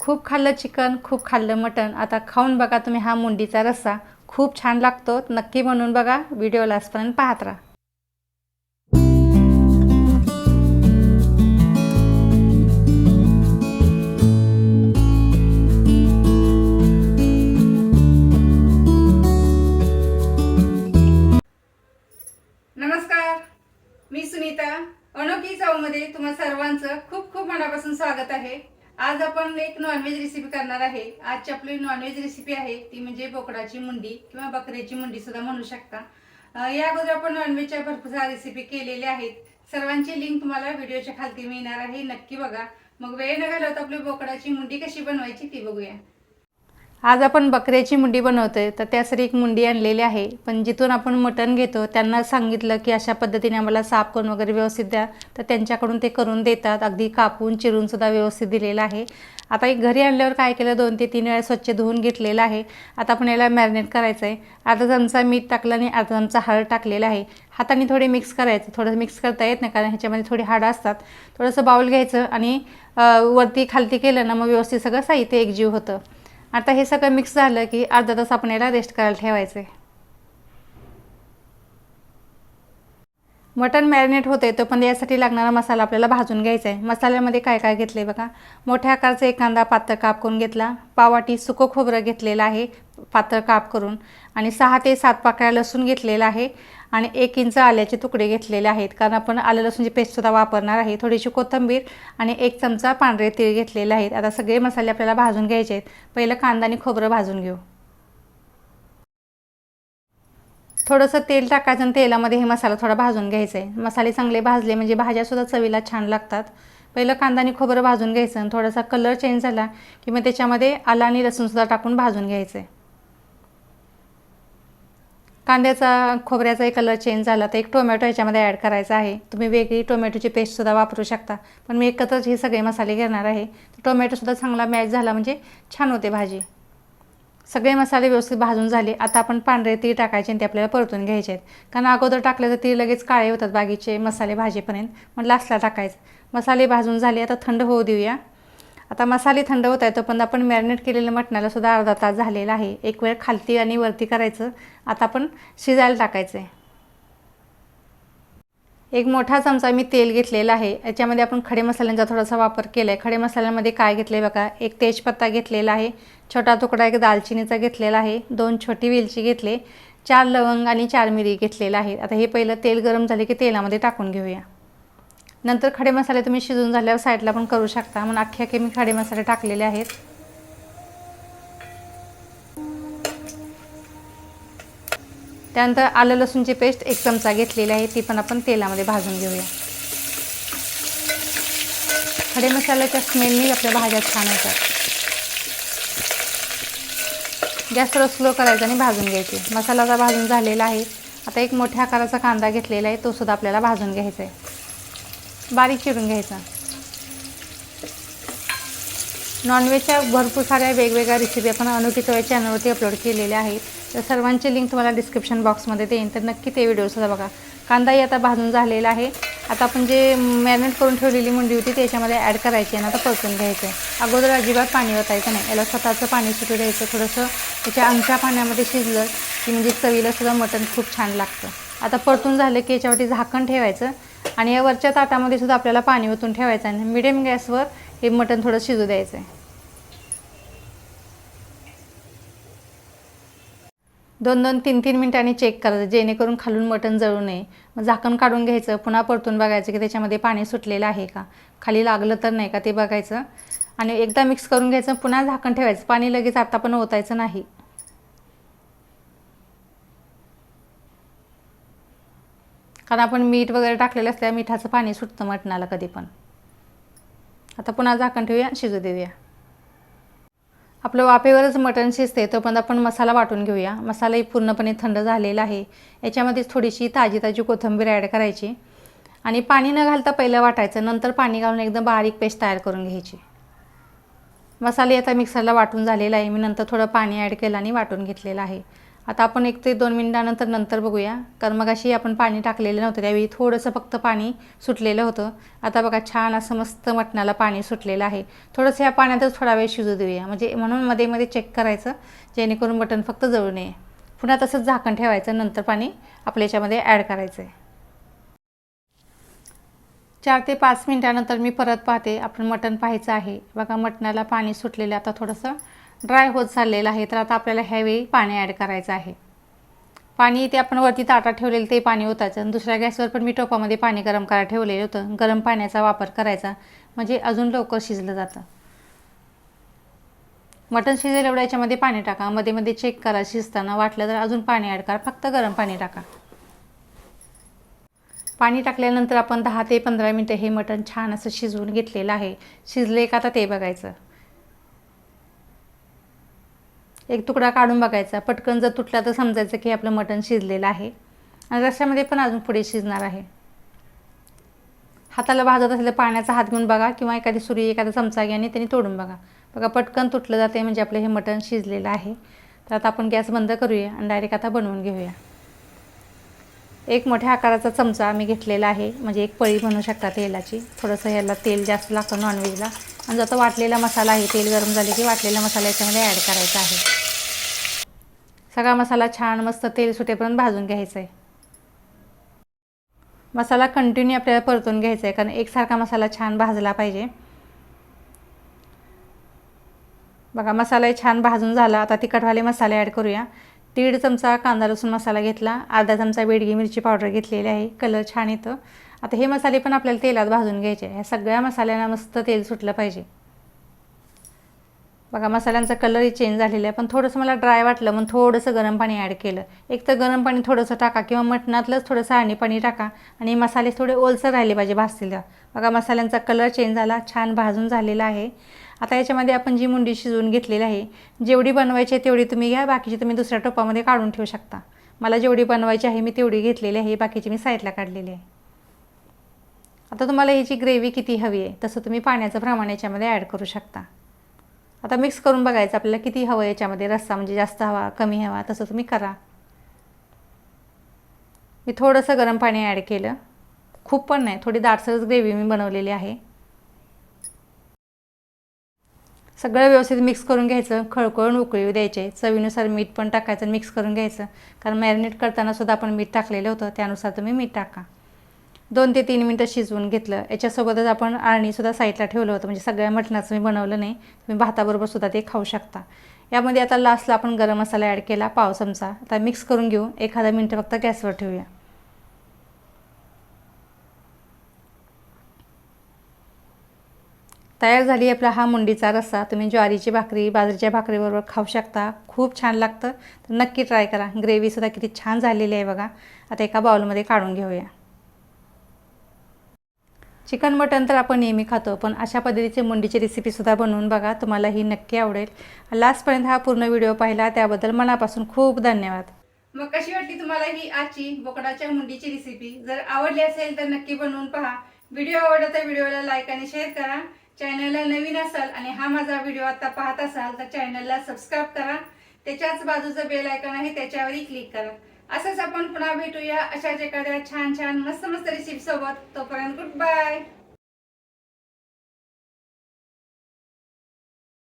खूप खाल्लं चिकन खूप खाल्लं मटण. आता खाऊन बघा तुम्ही हा मुंडीचा रस्सा. खूप छान लागतो. नक्की बनवून बघा. व्हिडिओ लास्टपर्यंत पाहत राहा. आहे. आजची आपली नॉनव्हेज रेसिपी आहे. ती म्हणजे बोकडाची मुंडी किंवा बकऱ्याची मुंडी सुद्धा म्हणू शकता. या अगोदर आपण नॉनव्हेजच्या भरपूर रेसिपी केलेल्या आहेत. सर्वांची लिंक तुम्हाला व्हिडिओच्या खालती मिळणार आहे. नक्की बघा. मग वेळ न घालवता आपली बोकडाची मुंडी कशी बनवायची ती बघूया. आज आपण बकऱ्याची मुंडी बनवतोय तर त्यासाठी एक मुंडी आणलेली आहे. पण जिथून आपण मटण घेतो त्यांना सांगितलं की अशा पद्धतीने आम्हाला साफ करून वगैरे व्यवस्थित द्या. तर त्यांच्याकडून ते करून देतात अगदी कापून चिरून सुद्धा व्यवस्थित दिलेलं आहे. आता एक घरी आणल्यावर काय केलं दोन ते तीन वेळा स्वच्छ धुवून घेतलेलं आहे. आता आपण याला मॅरिनेट करायचं आहे अर्धा चमचा मीठ टाकलं आणि अर्धा चमचा हळद टाकलेला आहे. हाताने थोडे मिक्स करायचं. थोडं मिक्स करता येत नाही कारण ह्याच्यामध्ये थोडी हाडं असतात. थोडंसं बाऊल घ्यायचं आणि वरती खालती केलं ना मग व्यवस्थित सगळं साहित्य एकजीव होतं. आता हे सगळं मिक्स झालं की अर्धा तास आपण याला रेस्ट करायला ठेवायचं. आहे मटन मॅरिनेट होते तो पण यासाठी लागणारा मसाला आपल्याला भाजून घ्यायचा आहे मसाल्यामध्ये काय काय घेतले बघा. मोठ्या आकाराचा एक कांदा पातळ काप करून घेतला. पावाटी सुकं खोबरं घेतलेलं आहे पातळ काप करून. आणि सहा ते सात पाकळ्या लसूण घेतलेला आहे. आणि एक इंच आल्याचे तुकडे घेतलेले आहेत. कारण आपण आलं लसूणची पेस्टसुद्धा वापरणार आहे. थोडीशी कोथिंबीर आणि एक चमचा पांढरे तीळ घेतलेले आहेत. आता सगळे मसाले आपल्याला भाजून घ्यायचे आहेत. पहिलं कांदा आणि खोबरं भाजून घेऊ. थोडंसं तेल टाकायचं आणि तेलामध्ये हे मसाला थोडा भाजून घ्यायचा आहे. मसाले चांगले भाजले म्हणजे भाज्यासुद्धा चवीला छान लागतात. पहिलं कांदा आणि खोबरं भाजून घ्यायचं आणि थोडासा कलर चेंज झाला की मग त्याच्यामध्ये आला आणि लसूणसुद्धा टाकून भाजून घ्यायचं आहे. कांद्याचा खोबऱ्याचाही कलर चेंज झाला तर एक टोमॅटो ह्याच्यामध्ये ॲड करायचा आहे. तुम्ही वेगळी टोमॅटोची पेस्टसुद्धा वापरू शकता. पण मी एकत्रच हे सगळे मसाले घेणार आहे. टोमॅटोसुद्धा चांगला मॅच झाला म्हणजे छान होते भाजी. सगळे मसाले व्यवस्थित भाजून झाले. आता आपण पांढरे तीळ टाकायचे आणि ते आपल्याला परतून घ्यायचे आहेत. कारण अगोदर टाकले तर तीळ लगेच काळे होतात बागीचे मसाले भाजीपर्यंत. मग लास्टला टाकायचं. मसाले भाजून झाले. आता थंड होऊ देऊया. आता मसाले थंड होत आहे तोपर्यंत आपण मॅरिनेट केलेल्या मटणाला सुद्धा अर्धा तास झालेला आहे. एक वेळ खालती आणि वरती करायचं. आता आपण शिजायला टाकायचं आहे एक मोठा चमचा मी तेल घेतलेला आहे. याच्यामध्ये आपण खडे मसाल्यांचा थोडासा वापर केला आहे खडे मसाल्यांमध्ये काय घेतले बघा? एक तेजपत्ता घेतलेला आहे. छोटा तुकडा एक दालचिनीचा घेतलेला आहे. दोन छोटी वेलची घेतले. चार लवंग आणि चार मिरी घेतलेला आहे. आता हे पहिलं तेल गरम झाले की तेलामध्ये टाकून घेऊया. नंतर खडे मसाले तुम्ही शिजून झाल्यावर साईडला पण करू शकता. म्हणून अख्खे अख्खे मी खडे मसाले टाकलेले आहेत. त्यानंतर आलं लसूणची पेस्ट एक चमचा घेतलेली आहे. ती पण आपण तेलामध्ये भाजून घेऊया. खडे मसाल्याच्या स्मेलनी आपल्या भाज्या छान होतात. गॅसवर स्लो करायचा आणि भाजून घ्यायची. मसाला भाजून झालेला आहे. आता एक मोठ्या आकाराचा कांदा घेतलेला आहे. तो सुद्धा आपल्याला भाजून घ्यायचा आहे. बारीक चिरून घ्यायचा. नॉनव्हेजच्या भरपूर साऱ्या वेगवेगळ्या रेसिपी आपण अनोखी चवय चॅनलवरती अपलोड केलेल्या आहेत. तर सर्वांचे लिंक तुम्हाला डिस्क्रिप्शन बॉक्समध्ये देईन. तर नक्की ते व्हिडिओसुद्धा बघा. कांदाही आता भाजून झालेला आहे. आता आपण जे मॅरिनेट करून ठेवलेली मुंडी होती त्याच्यामध्ये ॲड करायची आणि आता परतून घ्यायचं आहे. अगोदर अजिबात पाणी ओतायचं नाही. याला स्वतःचं पाणी सुटू द्यायचं. थोडंसं त्याच्या अंगच्या पाण्यामध्ये शिजलं की म्हणजे चवीला सुद्धा मटण खूप छान लागतं. आता परतून झालं की याच्यावरती झाकण ठेवायचं. आणि या वरच्या ताटामध्ये सुद्धा आपल्याला पाणी ओतून ठेवायचं आहे. मिडियम गॅसवर हे मटण थोडं शिजू द्यायचं आहे. दोन दोन तीन तीन मिनिटांनी चेक करायचं जेणेकरून खालून मटण जळू नये. मग झाकण काढून घ्यायचं पुन्हा परतून बघायचं की त्याच्यामध्ये पाणी सुटलेलं आहे का? खाली लागलं तर नाही का ते बघायचं. आणि एकदा मिक्स करून घ्यायचं पुन्हा झाकण ठेवायचं. पाणी लगेच आता पण ओतायचं नाही. कारण आपण मीठ वगैरे टाकलेलं असल्या मिठाचं पाणी सुटतं मटणाला कधी पण. आता पुन्हा झाकण ठेवूया शिजू देऊया. आपलं वाफेवरच मटण शिजते तोपर्यंत आपण मसाला वाटून घेऊया. मसालाही पूर्णपणे थंड झालेला आहे. याच्यामध्येच थोडीशी ताजी ताजी कोथिंबीर ॲड करायची. आणि पाणी न घालता पहिलं वाटायचं नंतर पाणी घालून एकदम बारीक पेस्ट तयार करून घ्यायची. मसाले आता मिक्सरला वाटून झालेला आहे. मी नंतर थोडं पाणी ॲड केलं आणि वाटून घेतलेलं आहे. आता आपण एक ते दोन मिनिटानंतर नंतर बघूया. कारण मग अशी आपण पाणी टाकलेलं नव्हतं त्यावेळी थोडंसं फक्त पाणी सुटलेलं होतं. आता बघा छान असं मस्त मटणाला पाणी सुटलेलं आहे. थोडंसं या पाण्यातच थोडा वेळ शिजू देऊया. म्हणजे म्हणून मध्ये मध्ये चेक करायचं जेणेकरून मटण फक्त जळू नये. पुन्हा तसंच झाकण ठेवायचं नंतर पाणी आपल्या याच्यामध्ये ॲड करायचं आहे चार ते पाच मिनटानंतर मी परत पाहते आपण मटण पाहायचं आहे. बघा मटणाला पाणी सुटलेलं आता थोडंसं ड्राय होत चाललेला आहे तर आता आपल्याला ह्यावेळी पाणी ॲड करायचं आहे. पाणी ते आपण वरती ताटात ठेवलेलं ते पाणी होताचं आणि दुसऱ्या गॅसवर पण मी टोपामध्ये पाणी गरम करायला ठेवलेलं होतं. गरम पाण्याचा वापर करायचा. म्हणजे अजून लवकर शिजलं जातं. मटण शिजेल एवढ्या याच्यामध्ये पाणी टाका. मध्ये मध्ये चेक करा. शिजताना वाटलं तर अजून पाणी ॲड करा. फक्त गरम पाणी टाका. पाणी टाकल्यानंतर आपण दहा ते पंधरा मिनटं हे मटण छान असं शिजवून घेतलेलं आहे. शिजले का आता ते बघायचं. एक तुकडा काढून बघायचा. पटकन जर तुटला तर समजायचं की आपलं मटण शिजलेलं आहे. आणि रश्श्यामध्ये पण अजून पुढे शिजणार आहे. हाताला भाजत असलेलं पाण्याचा हात घेऊन बघा किंवा एखादी सुरी एखादा चमचा घ्या आणि त्यांनी तोडून बघा. बघा पटकन तुटलं जाते म्हणजे आपलं हे मटण शिजलेलं आहे. तर आता आपण गॅस बंद करूया आणि डायरेक्ट आता बनवून घेऊया. एक मोठ्या आकाराचा चमचा आम्ही घेतलेला आहे. म्हणजे एक पळी म्हणू शकता तेलाची. थोडंसं याला तेल जास्त लागतं नॉनव्हेजला आणि जो आता वाटलेला मसाला आहे तेल गरम झाले की वाटलेला मसाला याच्यामध्ये ॲड करायचा आहे. सगळा मसाला छान मस्त तेल सुटेपर्यंत भाजून घ्यायचा आहे मसाला कंटिन्यू आपल्याला परतून घ्यायचा आहे कारण एकसारखा मसाला छान भाजला पाहिजे. बघा मसालाही छान भाजून झाला. आता तिखटवाले मसाले ॲड करूया. दीड चमचा कांदा लसूण मसाला घेतला अर्धा चमचा बेडगी मिरची पावडर घेतलेली आहे कलर छान येतं. आता हे मसाले पण आपल्याला तेलात भाजून घ्यायचे ह्या सगळ्या मसाल्यांना मस्त तेल सुटलं पाहिजे. बघा मसाल्यांचा कलरही चेंज झालेला आहे. पण थोडंसं मला ड्राय वाटलं म्हणून थोडंसं गरम पाणी ॲड केलं. एक तर गरम पाणी थोडंसं टाका किंवा मटणातलंच थोडंसं आणि पाणी टाका आणि मसाले थोडे ओलसर राहिले पाहिजे भाजतील बघा मसाल्यांचा कलर चेंज झाला छान भाजून झालेला आहे. आता याच्यामध्ये आपण जी मुंडी शिजवून घेतलेली आहे जेवढी बनवायची आहे तेवढी तुम्ही घ्या बाकीची तुम्ही दुसऱ्या टोपामध्ये काढून ठेवू शकता. मला जेवढी बनवायची आहे मी तेवढी घेतलेली आहे बाकीची मी साईडला काढलेली आहे. आता तुम्हाला याची ग्रेव्ही किती हवी आहे तसं तुम्ही पाण्याचं प्रमाण याच्यामध्ये ॲड करू शकता. आता मिक्स करून बघायचं आपल्याला किती हवं याच्यामध्ये रस्सा म्हणजे जास्त हवा कमी हवा तसं तुम्ही करा. मी थोडंसं गरम पाणी ॲड केलं. खूप पण नाही थोडी दाटसरच ग्रेव्ही मी बनवलेली आहे. सगळं व्यवस्थित मिक्स करून घ्यायचं. खळखळून उकळी द्यायचे. चवीनुसार मीठ पण टाकायचं मिक्स करून घ्यायचं. कारण मॅरिनेट करताना सुद्धा आपण मीठ टाकलेलं होतं. त्यानुसार तुम्ही मीठ टाका. दोन ते तीन मिनटं शिजवून घेतलं. याच्यासोबतच आपण आळणीसुद्धा साईडला ठेवलं होतं. म्हणजे सगळ्या मटणाचं मी बनवलं नाही. तुम्ही भाताबरोबर सुद्धा ते खाऊ शकता. यामध्ये आता लास्टला आपण गरम मसाला ॲड केला. पाव चमचा. आता मिक्स करून घेऊ. एखादा मिनटं फक्त गॅसवर ठेवूया. तयार झाली आपला हा मुंडीचा रस्सा. तुम्ही ज्वारीची भाकरी बाजरीच्या भाकरीबरोबर खाऊ शकता. खूप छान लागतं. तर नक्की ट्राय करा. ग्रेव्हीसुद्धा किती छान झालेली आहे बघा. आता एका बाउलमध्ये काढून घेऊया. चिकन मटन तर आपण नेहमी खातो पण अशा पद्धतीची मुंडीची रेसिपीसुद्धा बनवून बघा. तुम्हाला ही नक्की आवडेल. लास्टपर्यंत हा पूर्ण व्हिडिओ पाहिला. त्याबद्दल मनापासून खूप धन्यवाद. मग कशी वाटली तुम्हाला ही आजची बोकडाच्या मुंडीची रेसिपी जर आवडली असेल तर नक्की बनवून पहा. व्हिडिओ आवडला तर व्हिडिओला लाईक आणि शेअर करा. चॅनलला नवीन असाल आणि हा माझा व्हिडिओ आता पाहत असाल तर चॅनलला सबस्क्राईब करा. त्याच्याच बाजूचं बेल आयकॉन आहे त्याच्यावरही क्लिक करा. असंच आपण पुन्हा भेटूया अशाच एखाद्या छान छान मस्त मस्त रेसिपी सोबत. तोपर्यंत गुड बाय